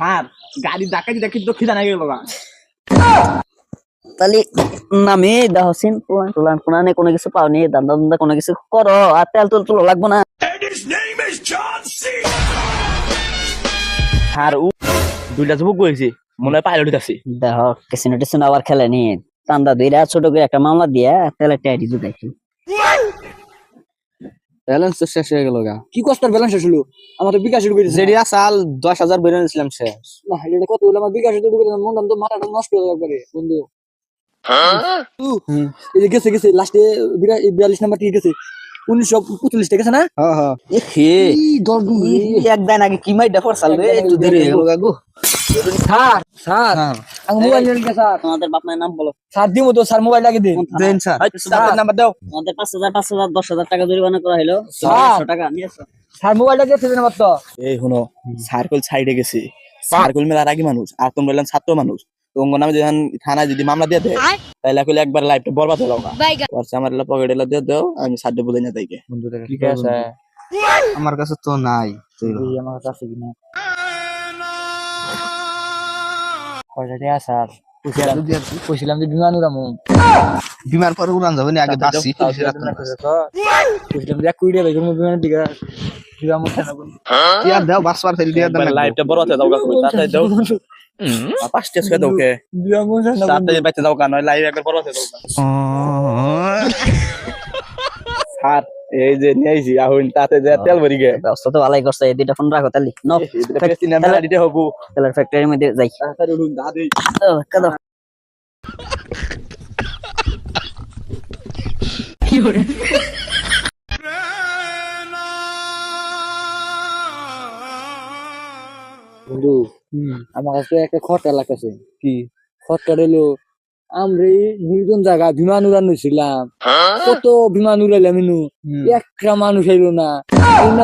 Sir গাড়ি ডাকাতি দেখি তো খিদা নাই গেল তাহলে নামে প্লান প্লান কোনো কিছু পাওনি দান্দা দান্দা কোনো কিছু করো আর তেল তুল তুলো লাগবো না। স্যার ও দুইটা যুবক গেছি মনে হয় পাইলট আছে দেখো কেসিনো টেসিনো আবার খেলে নি চান্দা দুইরা ছোট করে একটা মামলা দিয়া তেলের টাইটি জুটাইছি ব্যালেন্স তো শেষ হয়ে গেল গা। কি কষ্টের ব্যালেন্স হলো? আমার তো বিকাশ ডুবে গেছে যেটা সাল দশ হাজার বেরো নিয়েছিলাম শেষ। না এটা কত হলো? আমার বিকাশ ডুবে গেছে মন তো মাথাটা নষ্ট হয়ে যাবে বন্ধু। উ, এই গেছে গেছে। লাস্টে বিয়াল্লিশ নাম্বার ঠিক গেছে। উনিশশো না? হ্যাঁ হ্যাঁ। হে। একদিন আগে কি মাইটা ফরসাল রে একদিন আগে একটু দেরি হয়ে গেল গাগু স্যার স্যার। আমি মোবাইল নিয়ে গেছে স্যার। তোমাদের বাপ মায়ের নাম বলো। স্যার দিমু তো স্যার মোবাইল লাগিয়ে দিন। দেন স্যার। স্যার নাম্বার দাও। তোমাদের পাঁচ হাজার পাঁচ হাজার দশ হাজার টাকা জরিমানা করা হলো স্যার। টাকা নিয়ে স্যার মোবাইলটা এই শুনো সার্কেল সাইডে গেছে। সার্কেল মেলার আগে মানুষ আর তোমরা হলেন ছাত্র মানুষ। তোমার নামে যখন থানায় যদি মামলা দিয়ে দেয় তাহলে কইলে একবার লাইফটা বরবাদ হলো না পরছে আমার এলা পকেট এলা দিয়ে দাও আমি সাথে বলে না তাইকে ঠিক আছে আমার কাছে তো নাই এই আমার কাছে আছে কিনা? কয়টা টাকা স্যার কইছিলাম যে বিমান উড়ামু। পরে উড়ান যাবে না আগে বাসি কইছিলাম যে কুড়ি টাকা বিমান টিকা বিমান বলি টিয়ার দাও ফেল দিয়ে লাইফটা কাকু তাতে দাও। পাঁচটা ছয় কে। মুখে বাইতে দাও। কান লাইভ একবার বরবাদ হয়ে যাও স্যার এই যে নিয়ে আইছি আহুন তাতে যে তেল ভরি গে। ব্যবস্থা তো ভালোই করছে এই দুইটা ফোন রাখো তাহলে নো দিতে হব। তেলের ফ্যাক্টরির মধ্যে যাই। তাড়াতাড়ি উঠুন দাদি দাও, কাদো। বন্ধু আমার কাছে একটা খরচা লাগতেছে। কি? খরচা হলো আমরা নির্জন জায়গা বিমান উড়ানো ছিলাম কত বিমান উড়াইলাম ইনু। একটা মানুষ আইলো না।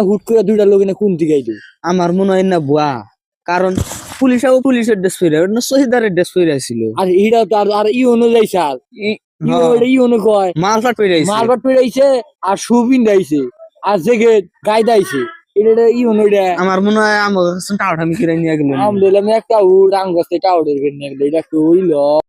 হুট করে দুইটা লোক এনে কোন দিকে আইলো। আমার মনে হয় না বুয়া কারণ পুলিশও পুলিশের ড্রেস পরে না শহীদারের ড্রেস পরে ছিল আর এইটা তো আর আর ই অনুযায়ী স্যার ই অনু কয়? মালফাট পরে আইছে। মালবাট পেড়াইছে আর সুবিন দাইছে আর জেগে গাই দাইছে। এটা আমার মনে হয় আমার আমি কিনে নিয়ে আম একটা উড় আঙ্গে টাউডের নিয়ে গেলে এটা কইল